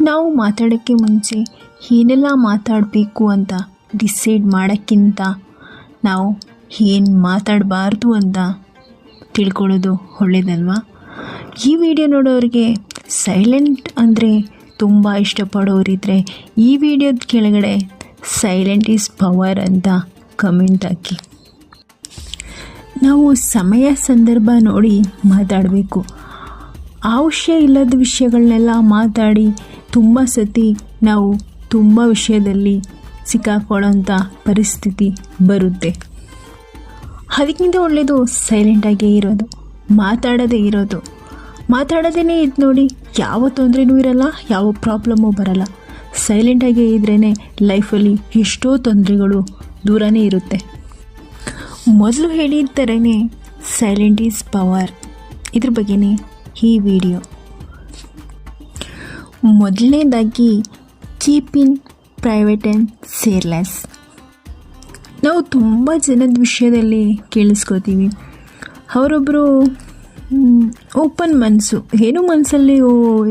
ನಾವು ಮಾತಾಡೋಕ್ಕೆ ಮುಂಚೆ ಏನೆಲ್ಲ ಮಾತಾಡಬೇಕು ಅಂತ ಡಿಸೈಡ್ ಮಾಡೋಕ್ಕಿಂತ ನಾವು ಏನು ಮಾತಾಡಬಾರ್ದು ಅಂತ ತಿಳ್ಕೊಳ್ಳೋದು ಒಳ್ಳೇದಲ್ವಾ? ಈ ವಿಡಿಯೋ ನೋಡೋರಿಗೆ ಸೈಲೆಂಟ್ ಅಂದರೆ ತುಂಬ ಇಷ್ಟಪಡೋರಿದ್ದರೆ ಈ ವಿಡಿಯೋದ ಕೆಳಗಡೆ ಸೈಲೆಂಟ್ ಈಸ್ ಪವರ್ ಅಂತ ಕಮೆಂಟ್ ಹಾಕಿ. ನಾವು ಸಮಯ ಸಂದರ್ಭ ನೋಡಿ ಮಾತಾಡಬೇಕು. ಅವಶ್ಯ ಇಲ್ಲದ ವಿಷಯಗಳನ್ನೆಲ್ಲ ಮಾತಾಡಿ ತುಂಬ ಸತಿ ನಾವು ತುಂಬ ವಿಷಯದಲ್ಲಿ ಸಿಕ್ಕಾಕೊಳ್ಳೋಂಥ ಪರಿಸ್ಥಿತಿ ಬರುತ್ತೆ. ಅದಕ್ಕಿಂತ ಒಳ್ಳೆಯದು ಸೈಲೆಂಟಾಗೇ ಇರೋದು, ಮಾತಾಡದೇ ಇರೋದು. ಮಾತಾಡೋದೇ ಇದು ನೋಡಿ ಯಾವ ತೊಂದರೆನೂ ಇರಲ್ಲ, ಯಾವ ಪ್ರಾಬ್ಲಮ್ಮು ಬರಲ್ಲ. ಸೈಲೆಂಟಾಗೇ ಇದ್ರೇ ಲೈಫಲ್ಲಿ ಎಷ್ಟೋ ತೊಂದರೆಗಳು ದೂರನೇ ಇರುತ್ತೆ. ಮೊದಲು ಹೇಳಿದ ಥರನೇ ಸೈಲೆಂಟ್ ಈಸ್ ಪವರ್ ಇದ್ರ ಬಗ್ಗೆನೇ ಈ ವಿಡಿಯೋ ಮೊದಲನೇದಾಗಿ keep in private and share less. ನಾವು ತುಂಬ ಜನದ ವಿಷಯದಲ್ಲಿ ಕೇಳಿಸ್ಕೊತೀವಿ. ಅವರೊಬ್ಬರು ಓಪನ್ ಮನಸ್ಸು ಏನೂ ಮನಸ್ಸಲ್ಲಿ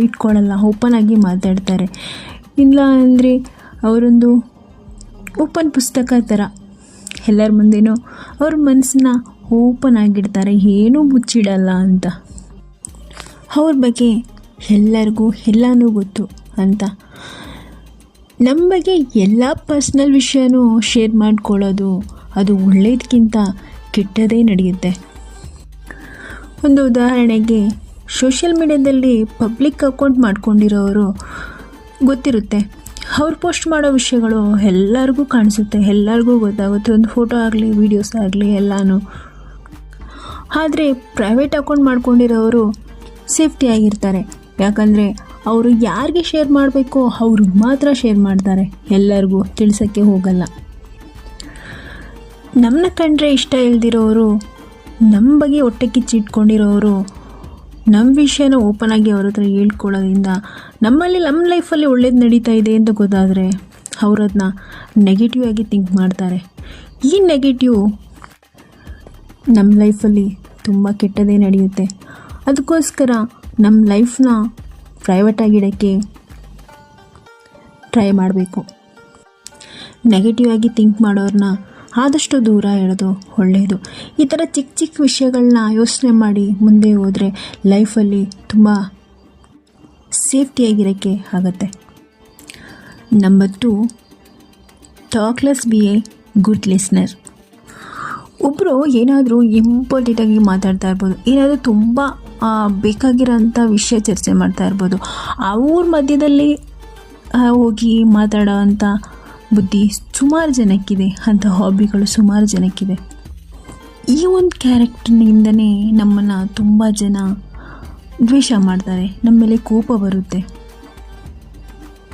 ಇಟ್ಕೊಳ್ಳಲ್ಲ ಓಪನ್ ಆಗಿ ಮಾತಾಡ್ತಾರೆ. ಇಲ್ಲ ಅಂದರೆ ಅವರೊಂದು ಓಪನ್ ಪುಸ್ತಕ ಥರ. ಎಲ್ಲರ ಮುಂದೆನೂ ಅವ್ರ ಮನಸ್ಸನ್ನ ಓಪನ್ ಆಗಿಡ್ತಾರೆ. ಏನೂ ಮುಚ್ಚಿಡಲ್ಲ ಅಂತ. ಅವ್ರ ಬಗ್ಗೆ ಎಲ್ಲರಿಗೂ ಎಲ್ಲನೂ ಗೊತ್ತು ಅಂತ. ನಮ್ಮ ಬಗ್ಗೆ ಎಲ್ಲ ಪರ್ಸ್ನಲ್ ವಿಷಯನೂ ಶೇರ್ ಮಾಡ್ಕೊಳ್ಳೋದು ಅದು ಒಳ್ಳೆಯದಕ್ಕಿಂತ ಕೆಟ್ಟದೇ ನಡೆಯುತ್ತೆ. ಒಂದು ಉದಾಹರಣೆಗೆ ಸೋಷಿಯಲ್ ಮೀಡ್ಯಾದಲ್ಲಿ ಪಬ್ಲಿಕ್ ಅಕೌಂಟ್ ಮಾಡ್ಕೊಂಡಿರೋರು ಗೊತ್ತಿರುತ್ತೆ. ಅವ್ರು ಪೋಸ್ಟ್ ಮಾಡೋ ವಿಷಯಗಳು ಎಲ್ಲರಿಗೂ ಕಾಣಿಸುತ್ತೆ, ಎಲ್ಲರಿಗೂ ಗೊತ್ತಾಗುತ್ತೆ. ಒಂದು ಫೋಟೋ ಆಗಲಿ ವೀಡಿಯೋಸ್ ಆಗಲಿ ಎಲ್ಲನೂ. ಆದರೆ ಪ್ರೈವೇಟ್ ಅಕೌಂಟ್ ಮಾಡ್ಕೊಂಡಿರೋರು ಸೇಫ್ಟಿ ಆಗಿರ್ತಾರೆ. ಯಾಕಂದರೆ ಅವರು ಯಾರಿಗೆ ಶೇರ್ ಮಾಡಬೇಕೋ ಅವ್ರಿಗೆ ಮಾತ್ರ ಶೇರ್ ಮಾಡ್ತಾರೆ. ಎಲ್ಲರಿಗೂ ತಿಳಿಸೋಕ್ಕೆ ಹೋಗಲ್ಲ. ನಮ್ಮನ್ನ ಕಂಡ್ರೆ ಇಷ್ಟ ಇಲ್ದಿರೋರು ನಮ್ಮ ಬಗ್ಗೆ ಹೊಟ್ಟೆ ಕಿಚ್ಚಿಟ್ಕೊಂಡಿರೋರು ನಮ್ಮ ವಿಷಯನ ಓಪನ್ ಆಗಿ ಅವ್ರ ಹತ್ರ ಹೇಳ್ಕೊಳ್ಳೋದ್ರಿಂದ ನಮ್ಮಲ್ಲಿ ನಮ್ಮ ಲೈಫಲ್ಲಿ ಒಳ್ಳೇದು ನಡೀತಾ ಇದೆ ಅಂತ ಗೊತ್ತಾದರೆ ಅವ್ರು ಅದನ್ನ ನೆಗೆಟಿವ್ ಆಗಿ ಥಿಂಕ್ ಮಾಡ್ತಾರೆ. ಈ ನೆಗೆಟಿವ್ ನಮ್ಮ ಲೈಫಲ್ಲಿ ತುಂಬ ಕೆಟ್ಟದೇ ನಡೆಯುತ್ತೆ. ಅದಕ್ಕೋಸ್ಕರ ನಮ್ಮ ಲೈಫ್ನ ಪ್ರೈವೇಟ್ ಆಗಿಡೋಕ್ಕೆ ಟ್ರೈ ಮಾಡಬೇಕು. ನೆಗೆಟಿವ್ ಆಗಿ ಥಿಂಕ್ ಮಾಡೋರನ್ನ ಆದಷ್ಟು ದೂರ ಇಡೋದು ಒಳ್ಳೆಯದು ಈ ಥರ ಚಿಕ್ಕ ಚಿಕ್ಕ ವಿಷಯಗಳನ್ನ ಯೋಚನೆ ಮಾಡಿ ಮುಂದೆ ಹೋದರೆ ಲೈಫಲ್ಲಿ ತುಂಬ ಸೇಫ್ಟಿಯಾಗಿರೋಕ್ಕೆ ಆಗುತ್ತೆ. Number two talk less be a good listener ಒಬ್ಬರು ಏನಾದರೂ ಇಂಪಾರ್ಟೆಂಟಾಗಿ ಮಾತಾಡ್ತಾ ಇರ್ಬೋದು, ಏನಾದರೂ ತುಂಬ ಬೇಕಾಗಿರೋಂಥ ವಿಷಯ ಚರ್ಚೆ ಮಾಡ್ತಾ ಇರ್ಬೋದು, ಅವ್ರ ಮಧ್ಯದಲ್ಲಿ ಹೋಗಿ ಮಾತಾಡೋವಂಥ ಬುದ್ಧಿ ಸುಮಾರು ಜನಕ್ಕಿದೆ, ಅಂಥ ಹಾಬಿಗಳು ಸುಮಾರು ಜನಕ್ಕಿದೆ. ಈ ಒಂದು ಕ್ಯಾರೆಕ್ಟರ್ನಿಂದನೇ ನಮ್ಮನ್ನು ತುಂಬ ಜನ ದ್ವೇಷ ಮಾಡ್ತಾರೆ ನಮ್ಮ ಮೇಲೆ ಕೋಪ ಬರುತ್ತೆ.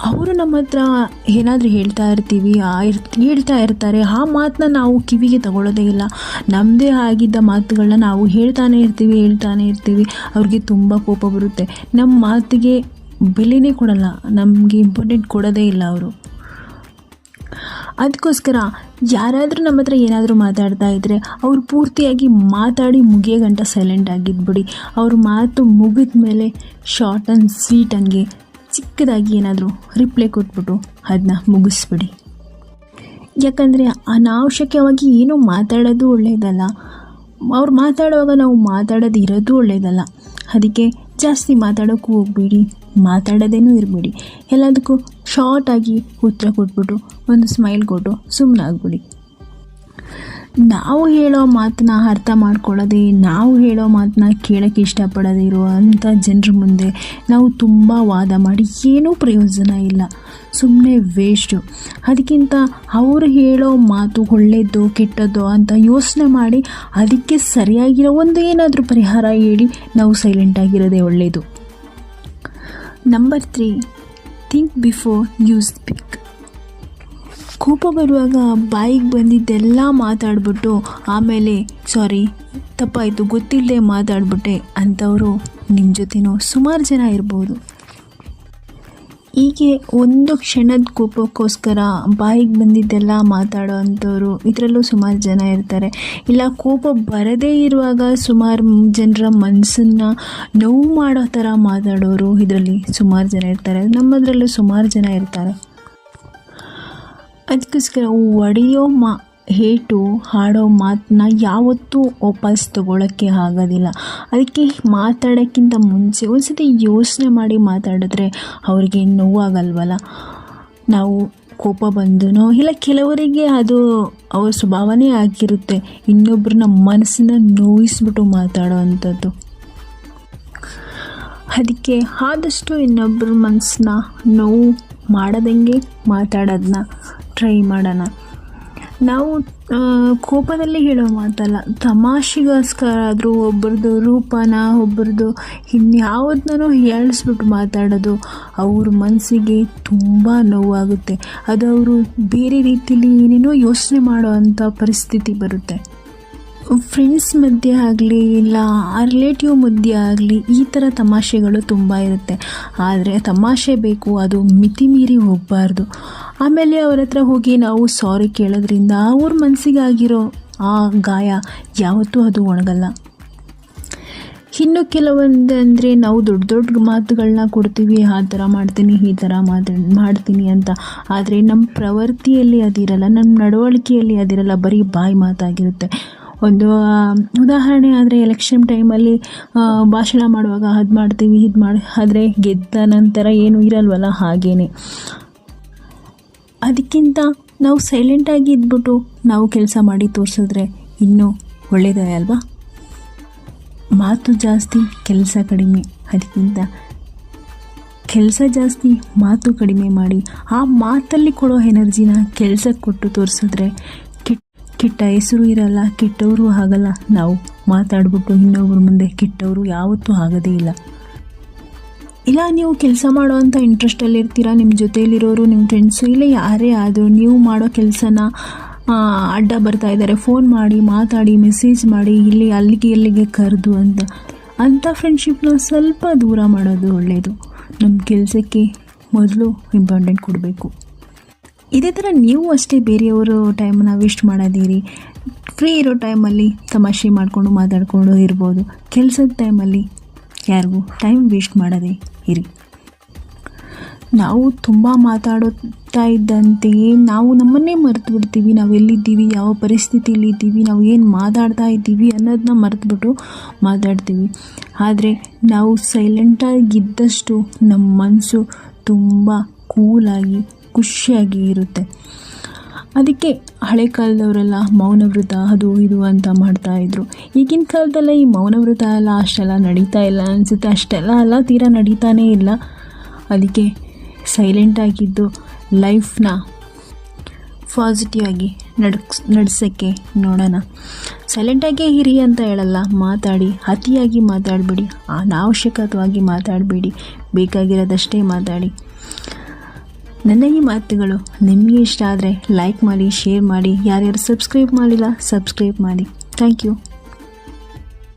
ಅವರು ನಮ್ಮ ಹತ್ರ ಏನಾದರೂ ಹೇಳ್ತಾ ಇರ್ತೀವಿ, ಆ ಹೇಳ್ತಾ ಇರ್ತಾರೆ. ಆ ಮಾತನ್ನ ನಾವು ಕಿವಿಗೆ ತಗೊಳ್ಳೋದೇ ಇಲ್ಲ. ನಮ್ಮದೇ ಆಗಿದ್ದ ಮಾತುಗಳನ್ನ ನಾವು ಹೇಳ್ತಾನೆ ಇರ್ತೀವಿ ಹೇಳ್ತಾನೆ ಇರ್ತೀವಿ. ಅವ್ರಿಗೆ ತುಂಬ ಕೋಪ ಬರುತ್ತೆ. ನಮ್ಮ ಮಾತಿಗೆ ಬೆಲೆನೇ ಕೊಡಲ್ಲ. ನಮಗೆ ಇಂಪಾರ್ಟೆಂಟ್ ಕೊಡೋದೇ ಇಲ್ಲ ಅವರು. ಅದಕ್ಕೋಸ್ಕರ ಯಾರಾದರೂ ನಮ್ಮ ಹತ್ರ ಏನಾದರೂ ಮಾತಾಡ್ತಾ ಇದ್ದರೆ ಅವ್ರು ಪೂರ್ತಿಯಾಗಿ ಮಾತಾಡಿ ಮುಗಿಯೋ ಗಂಟ ಸೈಲೆಂಟ್ ಆಗಿದ್ಬಿಡಿ. ಅವ್ರ ಮಾತು ಮುಗಿದ ಮೇಲೆ ಶಾರ್ಟ್ ಆ್ಯಂಡ್ ಸ್ವೀಟ್ ಹಂಗೆ ಚಿಕ್ಕದಾಗಿ ಏನಾದರೂ ರಿಪ್ಲೈ ಕೊಟ್ಬಿಟ್ಟು ಅದನ್ನ ಮುಗಿಸ್ಬಿಡಿ. ಯಾಕಂದರೆ ಅನಾವಶ್ಯಕವಾಗಿ ಏನೂ ಮಾತಾಡೋದು ಒಳ್ಳೆಯದಲ್ಲ ಅವ್ರು ಮಾತಾಡುವಾಗ ನಾವು ಮಾತಾಡೋದು ಇರೋದು ಒಳ್ಳೆಯದಲ್ಲ ಅದಕ್ಕೆ ಜಾಸ್ತಿ ಮಾತಾಡೋಕ್ಕೂ ಹೋಗ್ಬೇಡಿ, ಮಾತಾಡೋದೇನೂ ಇರಬೇಡಿ. ಎಲ್ಲದಕ್ಕೂ ಶಾರ್ಟಾಗಿ ಉತ್ತರ ಕೊಟ್ಬಿಟ್ಟು ಒಂದು ಸ್ಮೈಲ್ ಕೊಟ್ಟು ಸುಮ್ಮನೆ ಆಗ್ಬಿಡಿ ನಾವು ಹೇಳೋ ಮಾತನ್ನ ಅರ್ಥ ಮಾಡ್ಕೊಳ್ಳೋದೆ, ನಾವು ಹೇಳೋ ಮಾತನ್ನ ಕೇಳೋಕ್ಕೆ ಇಷ್ಟಪಡದೇ ಇರುವಂಥ ಜನರ ಮುಂದೆ ನಾವು ತುಂಬ ವಾದ ಮಾಡಿ ಏನೂ ಪ್ರಯೋಜನ ಇಲ್ಲ. ಸುಮ್ಮನೆ ವೇಸ್ಟು ಅದಕ್ಕಿಂತ ಅವರು ಹೇಳೋ ಮಾತು ಒಳ್ಳೆಯದು ಕೆಟ್ಟದ್ದು ಅಂತ ಯೋಚನೆ ಮಾಡಿ ಅದಕ್ಕೆ ಸರಿಯಾಗಿರೋ ಒಂದು ಏನಾದರೂ ಪರಿಹಾರ ಹೇಳಿ ನಾವು ಸೈಲೆಂಟಾಗಿರೋದೇ ಒಳ್ಳೆಯದು number three think before you speak ಕೋಪ ಬರುವಾಗ ಬಾಯಿಗೆ ಬಂದಿದ್ದೆಲ್ಲ ಮಾತಾಡ್ಬಿಟ್ಟು ಆಮೇಲೆ, ಸಾರಿ, ತಪ್ಪಾಯಿತು ಗೊತ್ತಿಲ್ಲದೆ ಮಾತಾಡ್ಬಿಟ್ಟೆ ಅಂಥವರು ನಿಮ್ಮ ಜೊತೆನೂ ಸುಮಾರು ಜನ ಇರ್ಬೋದು. ಹೀಗೆ ಒಂದು ಕ್ಷಣದ ಕೋಪಕ್ಕೋಸ್ಕರ ಬಾಯಿಗೆ ಬಂದಿದ್ದೆಲ್ಲ ಮಾತಾಡೋ ಅಂಥವ್ರು ಇದರಲ್ಲೂ ಸುಮಾರು ಜನ ಇರ್ತಾರೆ. ಇಲ್ಲ, ಕೋಪ ಬರದೇ ಇರುವಾಗ ಸುಮಾರು ಜನರ ಮನಸ್ಸನ್ನು ನೋವು ಮಾಡೋ ಥರ ಮಾತಾಡೋರು ಇದರಲ್ಲಿ ಸುಮಾರು ಜನ ಇರ್ತಾರೆ. ನಮ್ಮದರಲ್ಲೂ ಸುಮಾರು ಜನ ಇರ್ತಾರೆ. ಅದಕ್ಕೋಸ್ಕರ ಒಡೆಯೋ ಮಾ, ಹೇಟು ಹಾಡೋ ಮಾತನ್ನ ಯಾವತ್ತೂ ವಾಪಸ್ ತಗೊಳ್ಳೋಕ್ಕೆ ಆಗೋದಿಲ್ಲ. ಅದಕ್ಕೆ ಮಾತಾಡೋಕ್ಕಿಂತ ಮುಂಚೆ ಒಂದ್ಸತಿ ಯೋಚನೆ ಮಾಡಿ ಮಾತಾಡಿದ್ರೆ ಅವ್ರಿಗೆ ನೋವಾಗಲ್ವಲ್ಲ? ನಾವು ಕೋಪ ಬಂದನೋ? ಇಲ್ಲ, ಕೆಲವರಿಗೆ ಅದು ಅವ್ರ ಸ್ವಭಾವನೇ ಆಗಿರುತ್ತೆ. ಇನ್ನೊಬ್ಬರನ್ನ ಮನಸ್ಸನ್ನ ನೋಯಿಸ್ಬಿಟ್ಟು ಮಾತಾಡೋ ಅಂಥದ್ದು ಅದಕ್ಕೆ ಆದಷ್ಟು ಇನ್ನೊಬ್ಬರ ಮನಸ್ಸನ್ನ ನೋವು ಮಾಡದಂಗೆ ಮಾತಾಡೋದನ್ನ ಟ್ರೈ ಮಾಡೋಣ. ನಾವು ಕೋಪದಲ್ಲಿ ಹೇಳೋ ಮಾತಲ್ಲ. ತಮಾಷೆಗೋಸ್ಕರ ಆದರೂ ಒಬ್ರದ್ದು ರೂಪನ, ಒಬ್ರದ್ದು ಇನ್ಯಾವುದನ್ನೂ ಹೇಳಿಸ್ಬಿಟ್ಟು ಮಾತಾಡೋದು ಅವ್ರ ಮನಸ್ಸಿಗೆ ತುಂಬ ನೋವಾಗುತ್ತೆ. ಅದು ಅವರು ಬೇರೆ ರೀತಿಯಲ್ಲಿ ಏನೇನೋ ಯೋಚನೆ ಮಾಡೋ ಅಂಥ ಪರಿಸ್ಥಿತಿ ಬರುತ್ತೆ. ಫ್ರೆಂಡ್ಸ್ ಮಧ್ಯೆ ಆಗಲಿ, ಇಲ್ಲ ರಿಲೇಟಿವ್ ಮಧ್ಯೆ ಆಗಲಿ ಈ ಥರ ತಮಾಷೆಗಳು ತುಂಬ ಇರುತ್ತೆ. ಆದರೆ ತಮಾಷೆ ಬೇಕು, ಅದು ಮಿತಿ ಮೀರಿ ಹೋಗಬಾರ್ದು. ಆಮೇಲೆ ಅವ್ರ ಹತ್ರ ಹೋಗಿ ನಾವು ಸಾರಿ ಕೇಳೋದ್ರಿಂದ ಅವ್ರ ಮನಸ್ಸಿಗಾಗಿರೋ ಆ ಗಾಯ ಯಾವತ್ತೂ ಅದು ಒಣಗಲ್ಲ. ಇನ್ನು ಕೆಲವೊಂದು ಅಂದರೆ ನಾವು ದೊಡ್ಡ ದೊಡ್ಡ ಮಾತುಗಳನ್ನ ಕೊಡ್ತೀವಿ, ಆ ಥರ ಮಾಡ್ತೀನಿ, ಈ ಥರ ಮಾತು, ಮಾಡ್ತೀನಿ ಅಂತ. ಆದರೆ ನಮ್ಮ ಪ್ರವೃತ್ತಿಯಲ್ಲಿ ಅದಿರಲ್ಲ ನಮ್ಮ ನಡವಳಿಕೆಯಲ್ಲಿ ಅದಿರಲ್ಲ, ಬರೀ ಬಾಯಿ ಮಾತಾಗಿರುತ್ತೆ. ಒಂದು ಉದಾಹರಣೆ ಆದರೆ ಎಲೆಕ್ಷನ್ ಟೈಮಲ್ಲಿ ಭಾಷಣ ಮಾಡುವಾಗ ಅದು ಮಾಡ್ತೀವಿ, ಇದು ಮಾಡಿ, ಆದರೆ ಗೆದ್ದ ನಂತರ ಏನೂ ಇರಲ್ವಲ್ಲ, ಹಾಗೇನೆ. ಅದಕ್ಕಿಂತ ನಾವು ಸೈಲೆಂಟಾಗಿ ಇದ್ಬಿಟ್ಟು ನಾವು ಕೆಲಸ ಮಾಡಿ ತೋರಿಸಿದ್ರೆ ಇನ್ನೂ ಒಳ್ಳೆಯದೇ ಅಲ್ವಾ? ಮಾತು ಜಾಸ್ತಿ, ಕೆಲಸ ಕಡಿಮೆ. ಅದಕ್ಕಿಂತ ಕೆಲಸ ಜಾಸ್ತಿ, ಮಾತು ಕಡಿಮೆ ಮಾಡಿ ಆ ಮಾತಲ್ಲಿ ಕೊಡೋ ಎನರ್ಜಿನ ಕೆಲಸಕ್ಕೆ ಕೊಟ್ಟು ತೋರಿಸಿದ್ರೆ ಕೆಟ್ಟ ಕೆಟ್ಟ ಹೆಸರು ಇರಲ್ಲ, ಕೆಟ್ಟವರು ಆಗಲ್ಲ. ನಾವು ಮಾತಾಡ್ಬಿಟ್ಟು ಇನ್ನೊಬ್ಬರ ಮುಂದೆ ಕೆಟ್ಟವರು ಯಾವತ್ತೂ ಆಗೋದೇ ಇಲ್ಲ. ಇಲ್ಲ, ನೀವು ಕೆಲಸ ಮಾಡೋವಂಥ ಇಂಟ್ರೆಸ್ಟಲ್ಲಿ ಇರ್ತೀರಾ? ನಿಮ್ಮ ಜೊತೆಯಲ್ಲಿರೋರು ನಿಮ್ಮ ಫ್ರೆಂಡ್ಸು ಇಲ್ಲ ಯಾರೇ ಆದರೂ ನೀವು ಮಾಡೋ ಕೆಲಸನ ಅಡ್ಡ ಬರ್ತಾ ಇದ್ದಾರೆ. ಫೋನ್ ಮಾಡಿ, ಮಾತಾಡಿ ಮೆಸೇಜ್ ಮಾಡಿ, ಇಲ್ಲಿ ಅಲ್ಲಿಗೆ ಇಲ್ಲಿಗೆ ಕರೆದು ಅಂತ. ಅಂಥ ಫ್ರೆಂಡ್ಶಿಪ್ನ ಸ್ವಲ್ಪ ದೂರ ಮಾಡೋದು ಒಳ್ಳೆಯದು ನಮ್ಮ ಕೆಲಸಕ್ಕೆ ಮೊದಲು ಇಂಪಾರ್ಟೆಂಟ್ ಕೊಡಬೇಕು. ಇದೇ ಥರ ನೀವು ಅಷ್ಟೇ ಬೇರೆಯವರು ಟೈಮನ್ನ ವೇಸ್ಟ್ ಮಾಡೋದಿರಿ. ಫ್ರೀ ಇರೋ ಟೈಮಲ್ಲಿ ತಮಾಷೆ ಮಾಡಿಕೊಂಡು, ಮಾತಾಡಿಕೊಂಡು ಇರ್ಬೋದು. ಕೆಲಸದ ಟೈಮಲ್ಲಿ ಯಾರಿಗೂ ಟೈಮ್ ವೇಸ್ಟ್ ಮಾಡದೆ ಇರಿ. ನಾವು ತುಂಬ ಮಾತಾಡುತ್ತಾ ಇದ್ದಂತೆಯೇ ನಾವು ನಮ್ಮನ್ನೇ ಮರೆತು ಬಿಡ್ತೀವಿ ನಾವು ಎಲ್ಲಿದ್ದೀವಿ? ಯಾವ ಪರಿಸ್ಥಿತಿಯಲ್ಲಿ ಇದ್ದೀವಿ? ನಾವು ಏನು ಮಾತಾಡ್ತಾ ಇದ್ದೀವಿ ಅನ್ನೋದನ್ನ ಮರೆತುಬಿಟ್ಟು ಮಾತಾಡ್ತೀವಿ. ಆದರೆ ನಾವು ಸೈಲೆಂಟಾಗಿದ್ದಷ್ಟು ನಮ್ಮ ಮನಸ್ಸು ತುಂಬ ಕೂಲಾಗಿ ಖುಷಿಯಾಗಿ ಇರುತ್ತೆ. ಅದಕ್ಕೆ ಹಳೆ ಕಾಲದವರೆಲ್ಲ ಮೌನವ್ರತ ಅದು ಇದು ಅಂತ ಮಾಡ್ತಾ ಇದ್ರು. ಈಗಿನ ಕಾಲದಲ್ಲ ಈ ಮೌನವ್ರತ ಎಲ್ಲ ಅಷ್ಟೆಲ್ಲ ನಡೀತಾ ಇಲ್ಲ ಅನಿಸುತ್ತೆ. ಅಷ್ಟೆಲ್ಲ ಅಲ್ಲ ತೀರಾ ನಡೀತಾನೇ ಇಲ್ಲ. ಅದಕ್ಕೆ ಸೈಲೆಂಟ್ ಆಗಿದ್ದು ಲೈಫ್ನ ಪಾಸಿಟಿವ್ ಆಗಿ ನಡ್ಸ್, ನಡೆಸೋಕ್ಕೆ ನೋಡೋಣ. ಸೈಲೆಂಟಾಗೇ ಇರಿ ಅಂತ ಹೇಳಲ್ಲ, ಮಾತಾಡಿ, ಅತಿಯಾಗಿ ಮಾತಾಡಬೇಡಿ ಅನಾವಶ್ಯಕವಾಗಿ ಮಾತಾಡಬೇಡಿ, ಬೇಕಾಗಿರೋದಷ್ಟೇ ಮಾತಾಡಿ. ನನ್ನ ಈ ಮಾತುಗಳು ನಿಮಗೆ ಇಷ್ಟ ಆದರೆ ಲೈಕ್ ಮಾಡಿ ಶೇರ್ ಮಾಡಿ. ಯಾರ್ಯಾರು ಸಬ್ಸ್ಕ್ರೈಬ್ ಮಾಡಿಲ್ಲ ಸಬ್ಸ್ಕ್ರೈಬ್ ಮಾಡಿ. Thank you